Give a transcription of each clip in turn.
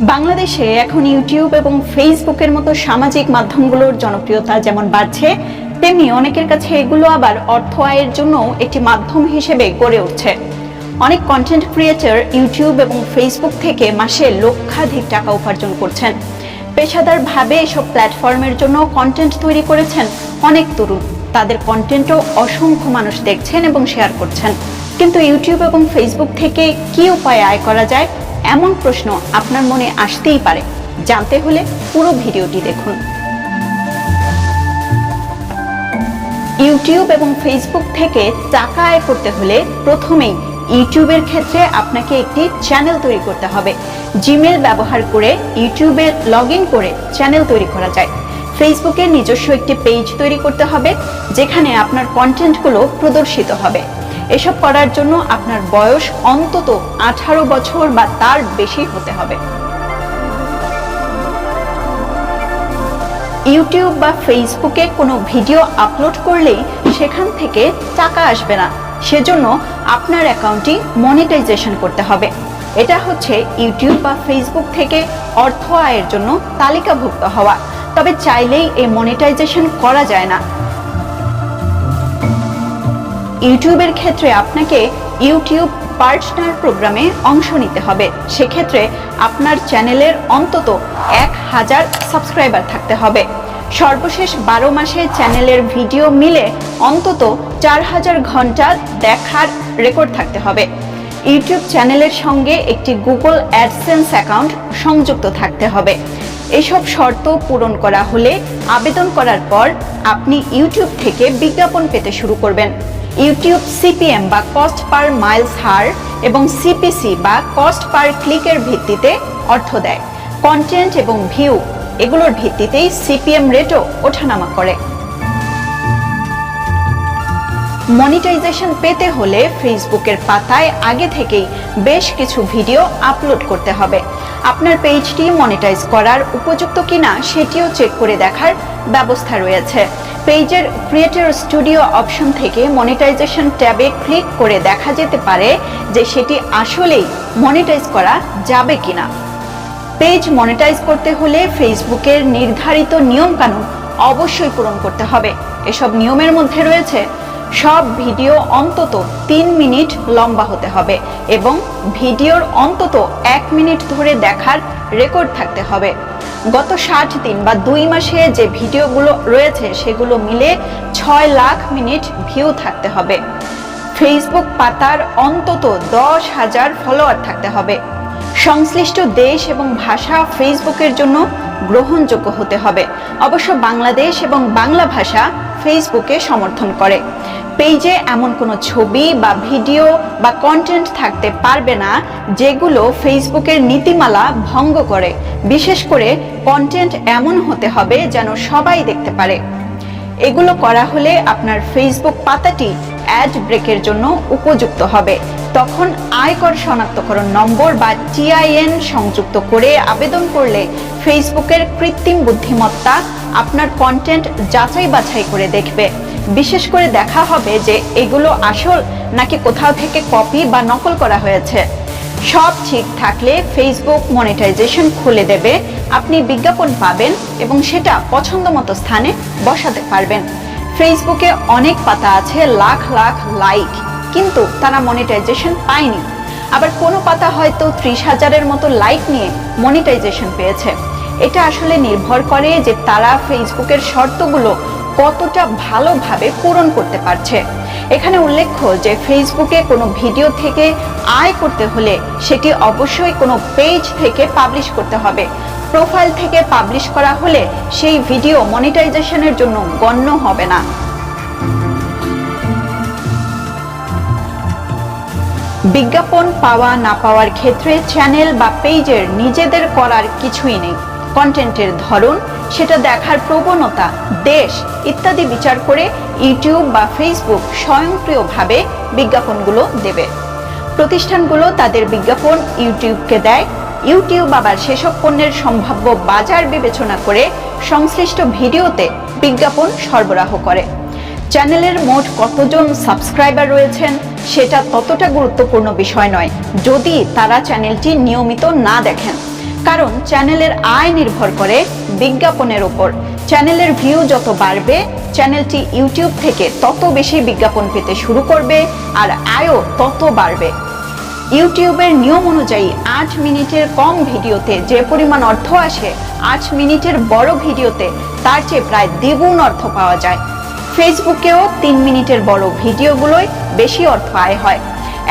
বাংলাদেশে এখন ইউটিউব এবং ফেসবুকের মতো সামাজিক মাধ্যমগুলোর জনপ্রিয়তা যেমন বাড়ছে, তেমনি অনেকের কাছে এগুলো আবার অর্থ আয়ের জন্য একটি মাধ্যম হিসেবে গড়ে উঠছে। অনেক কন্টেন্ট ক্রিয়েটর ইউটিউব এবং ফেসবুক থেকে মাসে লক্ষাধিক টাকা উপার্জন করছেন। পেশাদারভাবে এসব প্ল্যাটফর্মের জন্য কন্টেন্ট তৈরি করেছেন অনেক তরুণ। তাদের কন্টেন্টও অসংখ্য মানুষ দেখছেন এবং শেয়ার করছেন। কিন্তু ইউটিউব এবং ফেসবুক থেকে কি উপায়ে আয় করা যায়? এমন প্রশ্ন আপনার মনে আসতেই পারে। জানতে হলে পুরো ভিডিওটি দেখুন। ইউটিউব এবং ফেসবুক থেকে টাকা আয় করতে হলে প্রথমেই ইউটিউবের ক্ষেত্রে আপনাকে একটি চ্যানেল তৈরি করতে হবে। জিমেল ব্যবহার করে ইউটিউবে লগ করে চ্যানেল তৈরি করা যায়। ফেসবুকে নিজস্ব একটি পেজ তৈরি করতে হবে, যেখানে আপনার কন্টেন্টগুলো প্রদর্শিত হবে। এসব করার জন্য আপনার বয়স অন্তত আঠারো বছর বা তার বেশি হতে হবে। ইউটিউব বা ফেসবুকে কোনো ভিডিও আপলোড করলেই সেখান থেকে টাকা আসবে না। সেজন্য আপনার অ্যাকাউন্টটি মনিটাইজেশন করতে হবে। এটা হচ্ছে ইউটিউব বা ফেসবুক থেকে অর্থ আয়ের জন্য তালিকাভুক্ত হওয়া। তবে চাইলেই এই মনিটাইজেশন করা যায় না। ইউটিউবের ক্ষেত্রে আপনাকে ইউটিউব পার্টনার প্রোগ্রামে অংশ নিতে হবে। সেক্ষেত্রে আপনার চ্যানেলের অন্তত এক হাজার সাবস্ক্রাইবার থাকতে হবে। সর্বশেষ বারো মাসে চ্যানেলের ভিডিও মিলে অন্তত চার হাজার ঘণ্টা দেখার রেকর্ড থাকতে হবে। ইউটিউব চ্যানেলের সঙ্গে একটি গুগল অ্যাডসেন্স অ্যাকাউন্ট সংযুক্ত থাকতে হবে। এসব শর্ত পূরণ করা হলে আবেদন করার পর আপনি ইউটিউব থেকে বিজ্ঞাপন পেতে শুরু করবেন। ইউটিউব সিপিএম বা কস্ট পার মাইলস হার এবং সিপিসি বা কস্ট পার ক্লিকের ভিত্তিতে অর্থ দেয়। কন্টেন্ট এবং ভিউ, এগুলোর ভিত্তিতেই সিপিএম রেটও ওঠানামা করে। মনিটাইজেশন পেতে হলে ফেসবুকের পাতায় আগে থেকেই বেশ কিছু ভিডিও আপলোড করতে হবে। আপনার পেজটি মনিটাইজ করার উপযুক্ত কিনা সেটিও চেক করে দেখার ব্যবস্থা রয়েছে। পেজের ক্রিয়েটর স্টুডিও অপশন থেকে মনিটাইজেশন ট্যাবে ক্লিক করে দেখা যেতে পারে যে সেটি আসলেই মনিটাইজ করা যাবে কিনা। পেজ মনিটাইজ করতে হলে ফেসবুকের নির্ধারিত নিয়মকানুন অবশ্যই পূরণ করতে হবে। এসব নিয়মের মধ্যে রয়েছে সব ভিডিও অন্তত তিন মিনিট লম্বা হতে হবে এবং ভিডিওর অন্তত এক মিনিট ধরে দেখার রেকর্ড থাকতে হবে। গত ষাট দিন বা দুই মাসে যে ভিডিওগুলো রয়েছে সেগুলো মিলে ছয় লাখ মিনিট ভিউ থাকতে হবে। ফেসবুক পাতার অন্তত দশ হাজার ফলোয়ার থাকতে হবে। সংশ্লিষ্ট দেশ এবং ভাষা ফেসবুকের জন্য গ্রহণযোগ্য হতে হবে। অবশ্য বাংলাদেশ এবং বাংলা ভাষা ফেসবুকে সমর্থন করে। পেজে এমন কোনো ছবি বা ভিডিও বা কন্টেন্ট থাকতে পারবে না, যেগুলো ফেসবুকের নীতিমালা ভঙ্গ করে। বিশেষ করে কন্টেন্ট এমন হতে হবে যেন সবাই দেখতে পারে। এগুলো করা হলে আপনার ফেসবুক পাতাটি অ্যাড ব্রেকের জন্য উপযুক্ত হবে। তখন আয়কর শনাক্তকরণ নম্বর বা টিআইএন সংযুক্ত করে আবেদন করলে ফেসবুকের কৃত্রিম বুদ্ধিমত্তা আপনার কন্টেন্ট যাচাই বাছাই করে দেখবে। বিশেষ করে দেখা হবে যে এগুলো আসল নাকি কোথাও থেকে কপি বা নকল করা হয়েছে। সব ঠিক থাকলে ফেসবুক মনিটাইজেশন খুলে দেবে, আপনি বিজ্ঞাপন পাবেন এবং সেটা পছন্দ মতো স্থানে বসাতে পারবেন। ফেসবুকে অনেক পাতা আছে লাখ লাখ লাইক কিন্তু তারা মনিটাইজেশন পায়নি। আবার কোনো পাতা হয়তো ত্রিশ হাজারের মতো লাইক নিয়ে মনিটাইজেশন পেয়েছে। এটা আসলে নির্ভর করে যে তারা ফেসবুকের শর্তগুলো কতটা ভালোভাবে পূরণ করতে পারছে। এখানে উল্লেখ্য যে ফেসবুকে কোনো ভিডিও থেকে আয় করতে হলে সেটি অবশ্যই কোনো পেজ থেকে পাবলিশ করতে হবে। প্রোফাইল থেকে পাবলিশ করা হলে সেই ভিডিও মনিটাইজেশনের জন্য গণ্য হবে না। বিজ্ঞাপন পাওয়া না পাওয়ার ক্ষেত্রে চ্যানেল বা পেজের নিজেদের করার কিছুই নেই। কন্টেন্টের ধরন সেটা দেখার প্রবণতা, দেশ ইত্যাদি বিচার করে ইউটিউব বা ফেসবুক স্বয়ংক্রিয়ভাবে বিজ্ঞাপনগুলো দেবে। প্রতিষ্ঠানগুলো তাদের বিজ্ঞাপন ইউটিউবকে দেয়। ইউটিউব আবার সেসব পণ্যের সম্ভাব্য বাজার বিবেচনা করে সংশ্লিষ্ট ভিডিওতে বিজ্ঞাপন সরবরাহ করে। চ্যানেলের মোট কতজন সাবস্ক্রাইবার রয়েছেন, সেটা ততটা গুরুত্বপূর্ণ বিষয় নয়। যদি তারা চ্যানেলটি নিয়মিত না দেখেন কারণ চ্যানেলের আয় নির্ভর করে বিজ্ঞাপনের ওপর চ্যানেলের ভিউ যত বাড়বে, চ্যানেলটি ইউটিউব থেকে তত বেশি বিজ্ঞাপন পেতে শুরু করবে আর আয়ও তত বাড়বে। ইউটিউবের নিয়ম অনুযায়ী আট মিনিটের কম ভিডিওতে যে পরিমাণ অর্থ আসে, আট মিনিটের বড় ভিডিওতে তার চেয়ে প্রায় দ্বিগুণ অর্থ পাওয়া যায়। ফেসবুকেও তিন মিনিটের বড় ভিডিওগুলোই বেশি অর্থ আয় হয়।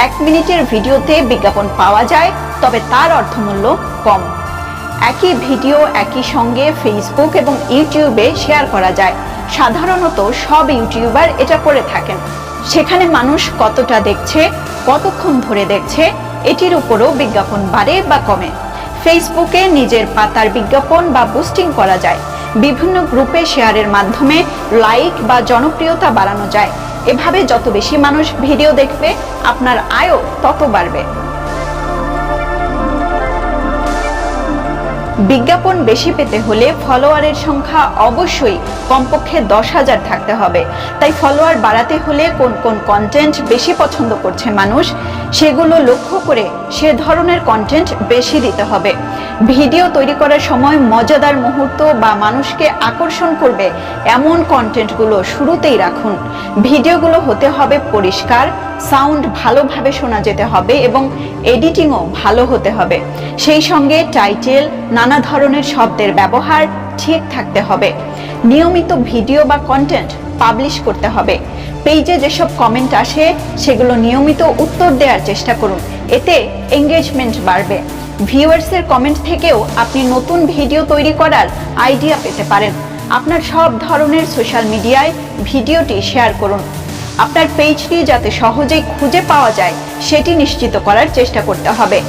এক মিনিটের ভিডিওতে বিজ্ঞাপন পাওয়া যায়, তবে তার অর্থমূল্য কম। একই ভিডিও, একই সঙ্গে ফেসবুক এবং ইউটিউবে শেয়ার করা যায়। সাধারণত সব ইউটিউবার এটা করে থাকেন। সেখানে মানুষ কতটা দেখছে, কতক্ষণ ধরে দেখছে, এটির উপরও বিজ্ঞাপন বাড়ে বা কমে। ফেসবুকে নিজের পাতার বিজ্ঞাপন বা বুস্টিং করা যায়। বিভিন্ন গ্রুপে শেয়ারের মাধ্যমে লাইক বা জনপ্রিয়তা বাড়ানো যায়। এভাবে যত বেশি মানুষ ভিডিও দেখবে, আপনার আয়ও তত বাড়বে। বিজ্ঞাপন বেশি পেতে হলে ফলোয়ারের সংখ্যা অবশ্যই কমপক্ষে দশ হাজার থাকতে হবে। তাই ফলোয়ার বাড়াতে হলে কোন কোন কন্টেন্ট বেশি পছন্দ করছে মানুষ, সেগুলো লক্ষ্য করে সে ধরনের কন্টেন্ট বেশি দিতে হবে। ভিডিও তৈরি করার সময় মজাদার মুহূর্ত বা মানুষকে আকর্ষণ করবে এমন কন্টেন্টগুলো শুরুতেই রাখুন। ভিডিওগুলো হতে হবে পরিষ্কার, সাউন্ড ভালোভাবে শোনা যেতে হবে এবং এডিটিংও ভালো হতে হবে। সেই সঙ্গে টাইটেল, নানা ধরনের শব্দের ব্যবহার ঠিক থাকতে হবে। নিয়মিত ভিডিও বা কন্টেন্ট পাবলিশ করতে হবে। পেজে যেসব কমেন্ট আসে, সেগুলো নিয়মিত উত্তর দেওয়ার চেষ্টা করুন। এতে এঙ্গেজমেন্ট বাড়বে। ভিউয়ার্সের কমেন্ট থেকেও আপনি নতুন ভিডিও তৈরি করার আইডিয়া পেতে পারেন। আপনার সব ধরনের সোশ্যাল মিডিয়ায় ভিডিওটি শেয়ার করুন। আপনার পেজটি যাতে সহজেই খুঁজে পাওয়া যায়, সেটি নিশ্চিত করার চেষ্টা করতে হবে।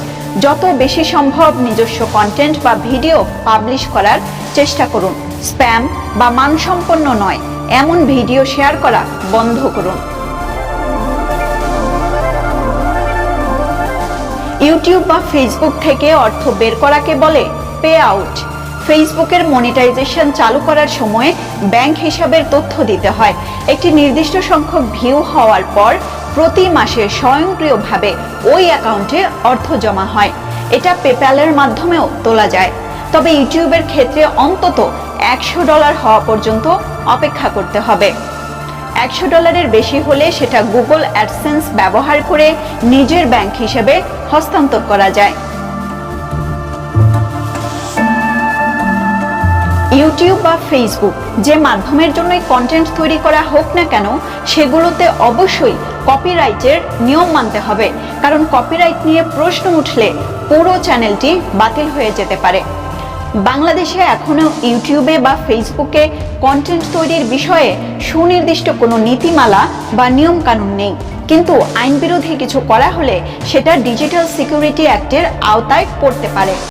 যত বেশি সম্ভব নিজস্ব কন্টেন্ট বা ভিডিও পাবলিশ করার চেষ্টা করুন। স্প্যাম বা মানসম্পন্ন নয়, এমন ভিডিও শেয়ার করা বন্ধ করুন। ইউটিউব বা ফেসবুক থেকে অর্থ বের করাকে বলে পে আউট ফেসবুকের মনিটাইজেশন চালু করার সময় ব্যাংক হিসাবের তথ্য দিতে হয়। একটি নির্দিষ্ট সংখ্যক ভিউ হওয়ার পর প্রতি মাসে স্বয়ংক্রিয়ভাবে ওই অ্যাকাউন্টে অর্থ জমা হয়। এটা পেপ্যালের মাধ্যমেও তোলা যায়। তবে ইউটিউবের ক্ষেত্রে অন্তত একশো ডলার হওয়া পর্যন্ত অপেক্ষা করতে হবে। একশো ডলারের বেশি হলে সেটা গুগল অ্যাডসেন্স ব্যবহার করে নিজের ব্যাংক হিসেবে হস্তান্তর করা যায়। ইউটিউব বা ফেসবুক যে মাধ্যমের জন্যই কন্টেন্ট তৈরি করা হোক না কেন, সেগুলোতে অবশ্যই কপিরাইটের নিয়ম মানতে হবে। কারণ কপিরাইট নিয়ে প্রশ্ন উঠলে পুরো চ্যানেলটি বাতিল হয়ে যেতে পারে। বাংলাদেশে এখনও ইউটিউবে বা ফেসবুকে কন্টেন্ট তৈরির বিষয়ে সুনির্দিষ্ট কোনো নীতিমালা বা নিয়মকানুন নেই। কিন্তু আইন বিরোধী কিছু করা হলে সেটা ডিজিটাল সিকিউরিটি অ্যাক্টের আওতায় পড়তে পারে।